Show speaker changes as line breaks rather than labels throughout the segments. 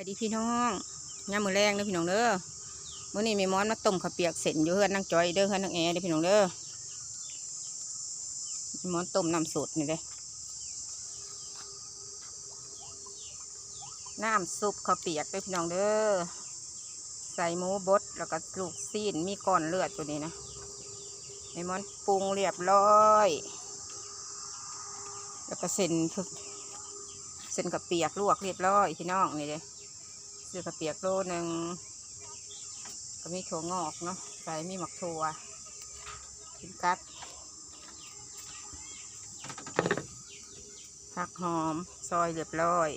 ายดีพี่น้องย่ามมือแรงเด้อพี่น้องเด้อมื้อนี้มีม้อนมาต้มข้าวเปียกเสร็จอยู่เฮือนนั่งจอยเด้อเฮือนนั่งแอร์เด้อพี่น้องเด้อม่ม้อนต้มน้ำสดนี่เด้น้ำซุปข้าวเปียกเด้อพี่น้องเด้อใส่หมูบดแล้วก็ลูกซีนมีก้อนเลือดตัวนี้นะม่ม้อนปรุงเรียบร้อย แล้วก็เส้นเส้นกับเปียกลวกเรียบร้อยพี่น้องนี่เลย เส้นกับเปียกโลหนึ่งก็มีถั่วงอกเนาะใส่มีหมักถั่วกินกัดผักหอม ซอยเรียบร้อย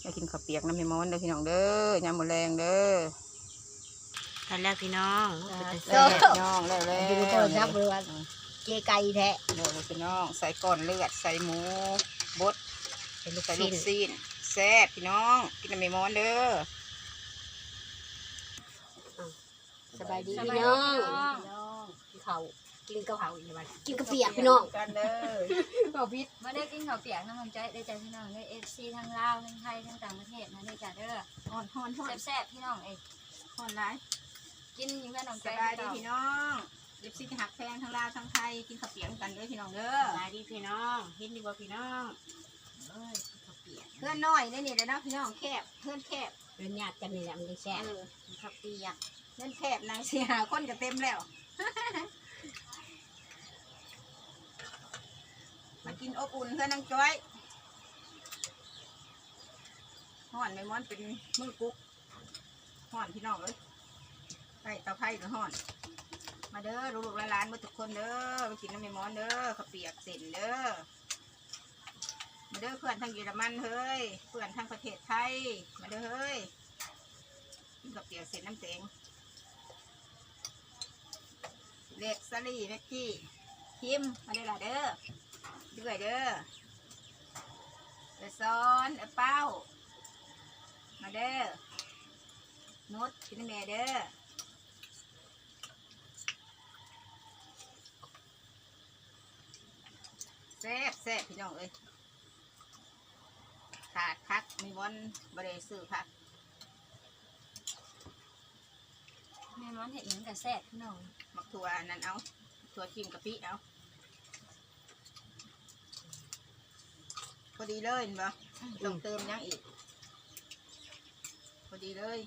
แล้วกินข้าวเปียกน้ำมีม้อนเด้อพี่น้องเด้อยำมือแรงเด้อ
ทันแล้วพี่น้อง
แซ่บพี่น้องแล้วแล้ว
ดูโทรศัพท์เลยว่าเกไก่แท้
เดี๋ยวพี่น้อง ใส่ก้อนเลือด ใส่หมูบด
เป็นลูก
ใส่
ศิ
ลู
ษ
ก
ย์
ซีน แซ่บพี่น้อง กินน้ำมีม้อนเด้อ
สบายดีพี่น้องกินข้าวกินกะเพราอีกวันกินกะเปียกพี่น้อง
กันเด้อ
ข้าวพิษ
มาได้กินข้าวเปียกน้ำมันใจได้ใจพี่น้องได้เอฟซีทั้งลาวทั้งไทยทั้งต่างประเทศนะได้จ้ะเด้อ
ฮอนฮอนฮอน
แซ่บๆพี่น้องเอ้ย
ฮอนไร
กินอยู่กับน้อง
ส
ใจ
บายดีพี่น้องเด็บซี่หักแพงทั้งลาวทั้งไทยกินข้าวเปียกกันเด้อพี่น้องเด้อ
สบายดีพี่น้องเห็นดีว่าพี่น้อง เอ้ยข้าวเปียก
เพื่อนน้อยนี่นี่เลยเนาะพี่น้องแคบเพื่อนแคบ
เป็นญาติกันนี่แหละมันได้แซ่
เอบอ
ข้าวเปียก
เพื่อนแคบนางเสียหาคนก็เต็มแล้ว มากินอบอุ่นเพื่อนนางจ้อยห่อนไม่ม้อนเป็นมือกุ๊กห่อนพี่น้องเลยไปเตาไผ่หรือห่อน มาเด้อลูกๆหลานๆมาทุกคนเด้อมากินน้ำไม่ม้อนเด้อข้าวเปียกเส้นเด้อ มาเด้อเพื่อนทางเยอรมันเฮ้ย เพื่อนทางประเทศไทย มาเด้อเฮ้ยกินข้าวเปียกเส้นน้ำแตงเล็กสลีเม็กกี้คิมมาเด้อล่ะเด้อด้วยเด้อเดซ้อนเอเป้า มาเด้อนุชกินแม่เด้อแซ่บแซ่บพี่น้องเอ้ย ดคักมีบอนบริซื้อคัก
แม่ม้อนเห็ดหยังกับแซ่บพี่น้อง
มักถั่วอันนั้นเอาถั่วชิมกะปิเอาพอดีเลยเห็นบ่ต้องเติมหยังอีก พอดีเลย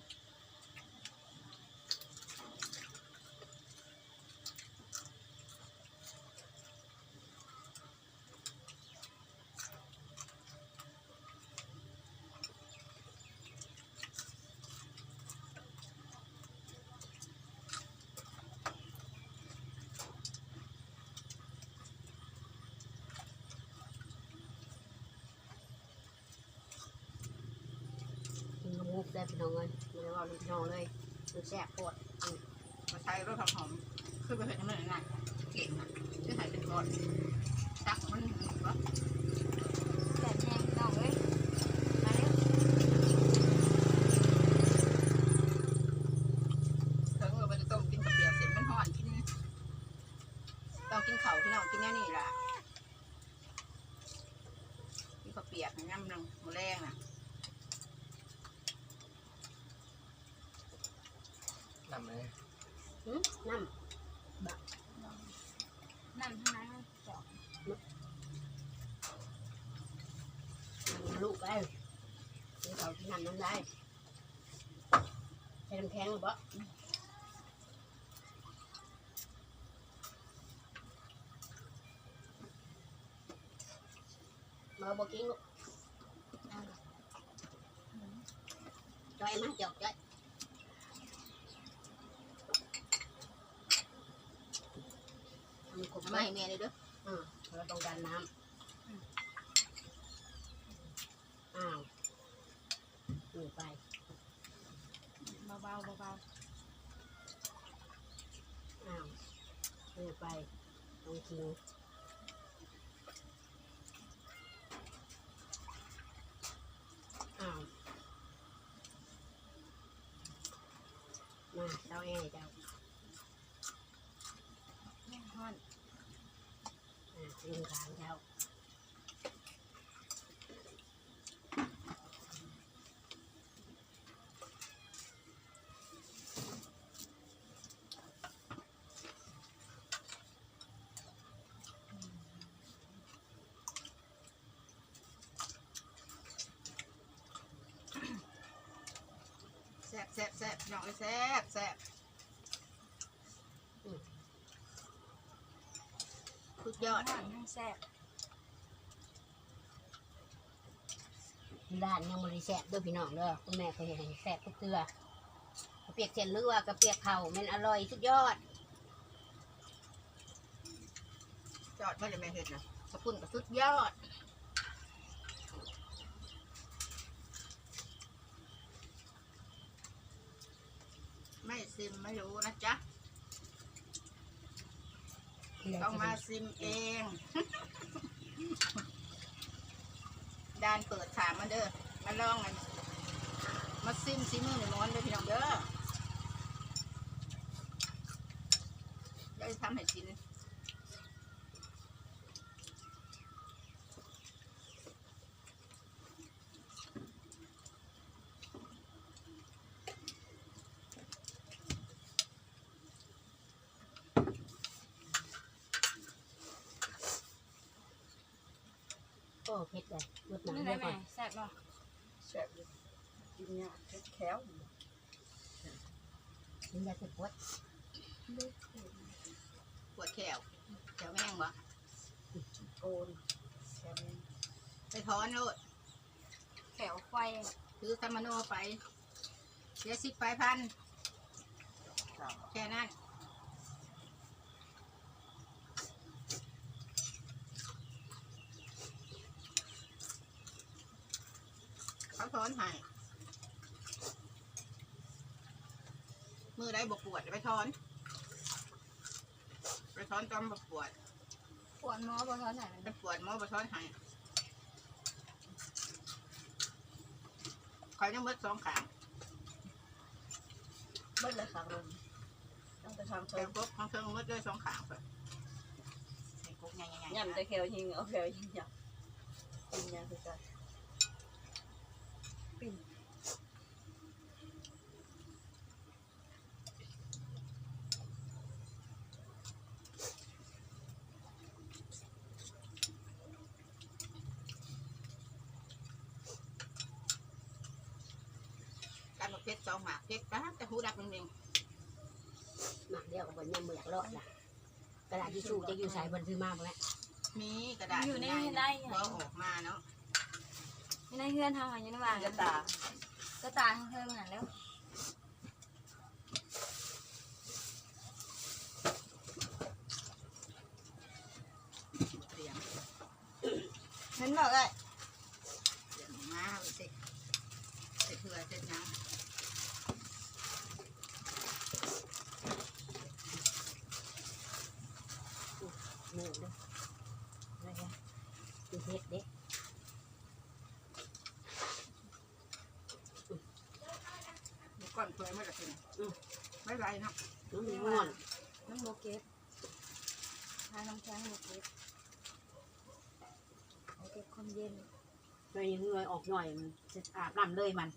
พี่น้องเลยไม่ได้ว่าลูกพี่น้องเลยมันแซ่บปวด
มาใช้รสหอมๆคือไปเห็นมันนั่นเก่งนะจะใส่เป็นก้อนตักมันบ่
แซ่บแห้งพี่น้องเอ้ยมาเร็ว
เถิงเราไปต้มกินข้าวเปียกเสร็จมันห่อนกินต้องกินข้าวพี่น้องกินแน่นี่ล่ะกินข้าวเปียกน้ำหนึ่งหมูแรงน่ะ
นำเลย
หึน้
นั่นทั้งนั้นเจาะำ
ลูกได้กินข้าวที่น้ำนั้นได้ใส่น้ำแข็งหรือเปล่ามาบ อกกินลูกจอยมาจอกจอย
มีขมไม่แม่เลยเด้อ
อืมเราต้องการน้ำอ้าวนี่ไป
เบาๆเบา
อ้าวนี่ไปลองกินอ้าวมาเจ้าแอ่เจ้า
ๆแห้งฮ้อน
อ่าลิงขางเจ้า
แซ่บแซ่บพี่น้องเอ้ยแซ่บแซ่บสุดยอด
หอนทั้งแซ่บ
ร้านยังบริแซ่บเด้วยพี่น้องเด้อคุณแม่เคยเห็นให้แซ่บทุกเทื่อกระเปียกเส้นหรือว่ากระเปียกเผามันอร่อยสุดยอด
ยอดไม่ได้แม่เห็ดนะสกุลกับสุดยอด ซิมไม่รู้นะจ๊ะ ต้องมาซิมเองดานเปิดถามมาเด้อ มาลองกันมาซิมซิมือหนึ่งม้อนเด้อพี่น้องเด้อได้ทำให้กิน
โอ้เผ็ดเลยรสหนัง
นี่
เด้
ได้
อ
ไหม
ก่อน
แซ่บเนาะ
แซ่บเลยกินยากแข็ง
กินยาสุดปวด
ปวดแขวแขวแม่งวะ
โกนแซ่บ
ไปถอนโลด
แขวไฟ
ถือคามาโนไปเสียสิบไปพันแค่นั้น เขาถอนให้มือได้บกปวดไปถอน ไปถอนตอนบกปวด
ปวดหมอบนท้อนไหน
ไปปวดหมอบถอนให้คอยยังเบิดสองขาง
เบิดเลยค่ะลงต้องไปทำ
แถ
เพิ่
ว
ม
กบของเชิงเบิดด้วยสองขางไปใส่กบใหญ่ๆๆ
ยำแต่แควยิงเอาแควยิงยำกินยำคือกัน
การมาเพชร สองหมากเพชรนะแต่หูดับหนึ่งหนึ่ง
หมักเดียวกับบนยังเบือกรอดล่ะกระดาษทิชชู่จะอยู่ใส่บนซื้อมาบ่แม่
มีกระดาษ
อยู่ใน
ใหญ่
ใน
ๆพอออกมาเนาะ
ในเฮือนทำอยู่ในบ้าน
กระตา
ก็ตาทั้งเฮือนเหมือนแล้ว
เตรียม
เห็นบอกเลย
เตรียมมาเอาเสร็จเสร็จเพื่อเสร็จยัง
เนื้อเด้ออะไรกันกินเผ็ดเด้
มี ก้อนเปลือยไม่ละเป็นไม่ไรเนาะ
น้ำมันง่วน
น้ำโมเก็ตทาน้ำแข็งโมเก็ตโมเก็ตคนเย็น
เลยเหงื่อออกหน่อยมันจะอาบน้ำเลยมัน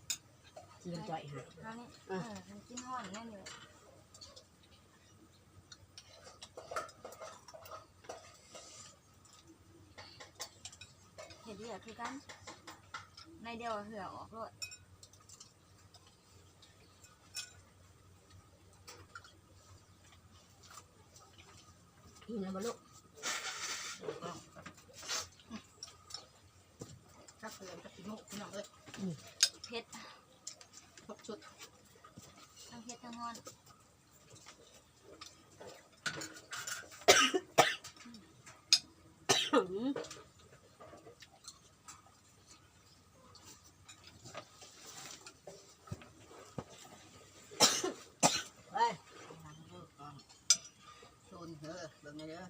เจียมจ่อยหา
คราวนี้เออมันกินห่อนแน่เลยเห็นเดียวคือกัน ในเดียวเหือออกรถ
กินแล้วบ่ลูก
ถ้าเปลือยก็กินมุกพี่น้องเอ้ย
เผ็ด
ครบชุด
ทั้งเผ็ดทั้งห่อน
หืม
เฮ้ยล้างเลิกก่อนโซน เฮ้อเบิ่งไงเด้อ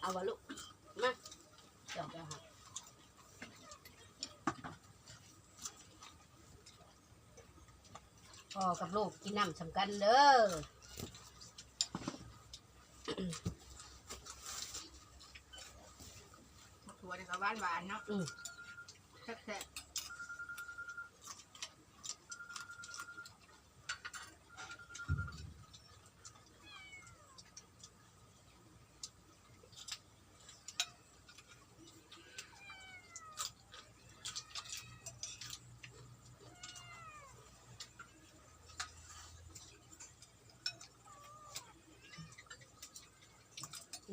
เอาบ่ลูก มาจบแล้วค่ะพ่อกับลูกกินน้ำสำคัญเด้อา
นหวานเนาะแซ่บ
แม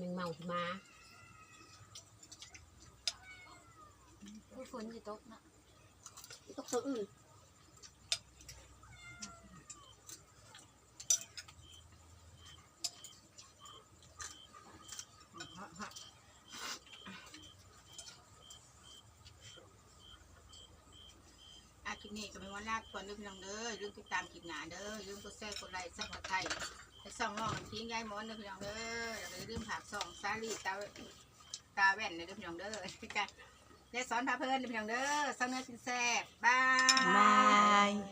งเมา
หิมา ฝนจะตกนะ
ตกตัวอื่น
อาคลิปนี้ก็ไม่ว่าลากก่อนเด้อพี่น้องเด้อลืมติดตามคลิปหน้าเด้อลืมกดแชร์กดไลค์ซับสไครต์ให้ส่องน้องทิ้งยายมอนเด้อพี่น้องเด้อแล้วก็อย่าลืมฝากส่องซาลีตาตาแว่นเด้อพี่น้องเด้อ จ้ะและสอนพาเพลินเพี่น้องเด้อสอนเนื้อสินแซ่บบาย
บาย